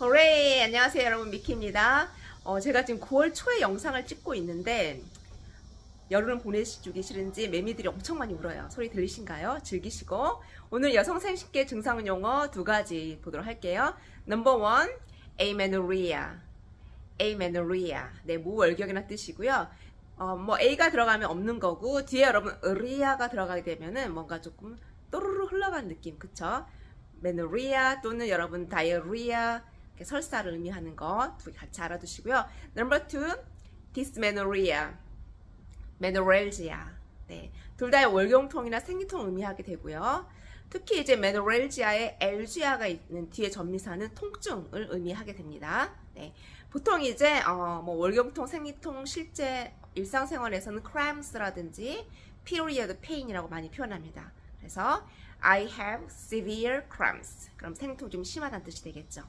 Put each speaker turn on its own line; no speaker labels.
호레이 안녕하세요 여러분. 미키입니다. 어, 제가 지금 9월 초에 영상을 찍고 있는데 여름을 보내주기 싫은지 매미들이 엄청 많이 울어요. 소리 들리신가요? 즐기시고. 오늘 여성 생식계 증상 용어 두 가지 보도록 할게요. 넘버 원 amenorrhea. amenorrhea. 네 무월경이라는 뜻이고요. 어, 뭐 A가 들어가면 없는 거고 뒤에 여러분 으리아가 들어가게 되면은 뭔가 조금 또르르 흘러가는 느낌. 그쵸? 메노리아 또는 여러분 다이어리아 설사를 의미하는 거 같이 알아두시고요. Number two, dysmenorrhea, menorrhagia. 네, 둘 다 월경통이나 생리통 의미하게 되고요. 특히 이제 메노렐지아에 엘지아가 있는 뒤에 전미사는 통증을 의미하게 됩니다. 네, 보통 이제 어, 뭐 월경통, 생리통 실제 일상생활에서는 cramps라든지 period pain이라고 많이 표현합니다. 그래서 I have severe cramps. 그럼 생통 좀 심하다는 뜻이 되겠죠.